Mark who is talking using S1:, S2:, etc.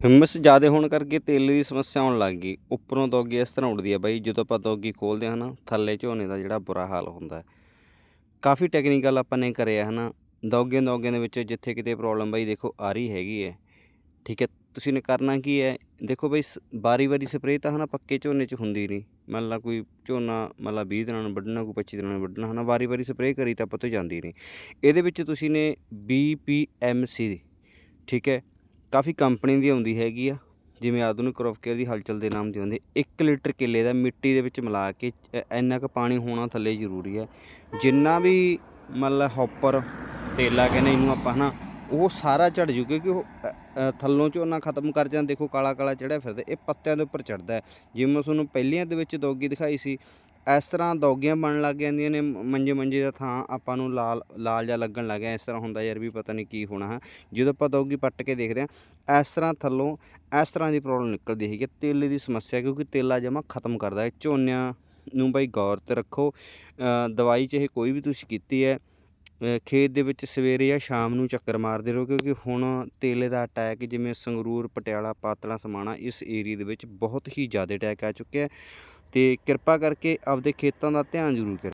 S1: ਹਿੰਮਸ ਜ਼ਿਆਦਾ ਹੋਣ ਕਰਕੇ ਤੇਲ ਦੀ ਸਮੱਸਿਆ ਆਉਣ ਲੱਗ ਗਈ। ਉੱਪਰੋਂ ਦੋਗੀ ਇਸ ਤਰ੍ਹਾਂ ਉੱਡਦੀ ਹੈ ਬਾਈ, ਜਦੋਂ ਆਪਾਂ ਦੋਗੀ ਖੋਲਦੇ ਹਾਂ ਨਾ, ਥੱਲੇ ਝੋਨੇ ਦਾ ਜਿਹੜਾ ਬੁਰਾ ਹਾਲ ਹੁੰਦਾ ਕਾਫੀ ਟੈਕਨੀਕਲ ਆਪਾਂ ਨੇ ਕਰਿਆ ਹੈ ਨਾ ਦੋਗੇ ਦੋਗੇ ਦੇ ਵਿੱਚ ਜਿੱਥੇ ਕਿਤੇ ਪ੍ਰੋਬਲਮ ਬਾਈ ਦੇਖੋ ਆ ਰਹੀ ਹੈਗੀ ਹੈ। ਠੀਕ ਹੈ, ਤੁਸੀਂ ਨੇ ਕਰਨਾ ਕੀ ਹੈ, ਦੇਖੋ ਬਈ ਬਾਰੀ ਵਾਰੀ ਸਪਰੇਅ ਤਾਂ ਹਨਾ ਪੱਕੇ ਝੋਨੇ 'ਚ ਹੁੰਦੀ ਨਹੀਂ। ਮੰਨ ਲਾ ਕੋਈ ਝੋਨਾ, ਮੰਨ ਲਾ 20 ਦਿਨਾਂ ਨੂੰ ਵੱਢਣਾ, ਕੋਈ 25 ਦਿਨਾਂ ਨੂੰ ਵੱਢਣਾ ਹਨਾ ਵਾਰੀ ਵਾਰੀ ਸਪਰੇਅ ਕਰੀ ਤਾਂ ਪਤਾ ਜਾਂਦੀ ਨਹੀਂ। ਇਹਦੇ ਵਿੱਚ ਤੁਸੀਂ ਨੇ BPMC ਠੀਕ ਹੈ ਕਾਫੀ ਕੰਪਨੀ ਦੀ ਆਉਂਦੀ ਹੈਗੀ ਆ, ਜਿਵੇਂ ਆਧੁਨਿਕ ਕ੍ਰੌਪ ਕੇਅਰ ਦੀ ਹਲਚਲ ਦੇ ਨਾਮ ਤੇ ਆਉਂਦੀ ਇੱਕ ਲੀਟਰ ਕਿੱਲੇ ਦਾ ਮਿੱਟੀ ਦੇ ਵਿੱਚ ਮਿਲਾ ਕੇ ਇੰਨਾ ਕੁ ਪਾਣੀ ਹੋਣਾ ਥੱਲੇ ਜ਼ਰੂਰੀ ਹੈ। ਜਿੰਨਾ ਵੀ ਮਤਲਬ ਲਾ ਹੌਪਰ, ਤੇਲਾ ਕਹਿੰਦੇ ਇਹਨੂੰ ਆਪਾਂ, ਹਨਾ, ਉਹ ਸਾਰਾ ਝੜ ਜੂ, ਕਿਉਂਕਿ ਉਹ ਥੱਲੋਂ ਝੋਨਾ ਖਤਮ ਕਰ ਜਾਂ ਦੇਖੋ ਕਾਲਾ ਕਾਲਾ ਚੜਿਆ ਫਿਰਦਾ, ਇਹ ਪੱਤਿਆਂ ਦੇ ਉੱਪਰ ਚੜਦਾ ਜਿਵੇਂ ਮੈਂ ਤੁਹਾਨੂੰ ਪਹਿਲੀਆਂ ਦੇ ਵਿੱਚ ਦੋਗੀ ਦਿਖਾਈ ਸੀ ਇਸ ਤਰ੍ਹਾਂ ਦੌਗੀਆਂ ਬਣਨ ਲੱਗ ਜਾਂਦੀਆਂ ਨੇ ਮੰਜੇ ਮੰਜੇ ਦਾ ਥਾਂ ਆਪਾਂ ਨੂੰ ਲਾਲ ਲਾਲ ਜਿਹਾ ਲੱਗਣ ਲੱਗ ਗਿਆ, ਇਸ ਤਰ੍ਹਾਂ ਹੁੰਦਾ ਯਾਰ ਵੀ ਪਤਾ ਨਹੀਂ ਕੀ ਹੋਣਾ ਹੈ ਜਦੋਂ ਆਪਾਂ ਦੌਗੀ ਪੱਟ ਕੇ ਦੇਖਦੇ ਹਾਂ, ਇਸ ਤਰ੍ਹਾਂ ਥੱਲੋਂ ਇਸ ਤਰ੍ਹਾਂ ਦੀ ਪ੍ਰੋਬਲਮ ਨਿਕਲਦੀ ਹੈਗੀ ਹੈ। ਤੇਲੇ ਦੀ ਸਮੱਸਿਆ, ਕਿਉਂਕਿ ਤੇਲਾ ਜਮਾ ਖਤਮ ਕਰਦਾ ਹੈ ਝੋਨਿਆਂ ਨੂੰ ਬਈ ਗੌਰ ਤੇ ਰੱਖੋ ਦਵਾਈ ਚਾਹੇ ਕੋਈ ਵੀ ਤੁਸੀਂ ਕੀਤੀ ਹੈ ਖੇਤ ਦੇ ਵਿੱਚ ਸਵੇਰੇ ਜਾਂ ਸ਼ਾਮ ਨੂੰ ਚੱਕਰ ਮਾਰਦੇ ਰਹੋ, ਕਿਉਂਕਿ ਹੁਣ ਤੇਲੇ ਦਾ ਅਟੈਕ ਜਿਵੇਂ ਸੰਗਰੂਰ, ਪਟਿਆਲਾ, ਪਾਤਲਾ, ਸਮਾਣਾ ਇਸ ਏਰੀਆ ਦੇ ਵਿੱਚ ਬਹੁਤ ਹੀ ਜ਼ਿਆਦਾ ਅਟੈਕ ਆ ਚੁੱਕਿਆ ਅਤੇ ਕਿਰਪਾ ਕਰਕੇ ਆਪਦੇ ਖੇਤਾਂ ਦਾ ਧਿਆਨ ਜ਼ਰੂਰ ਕਰੋ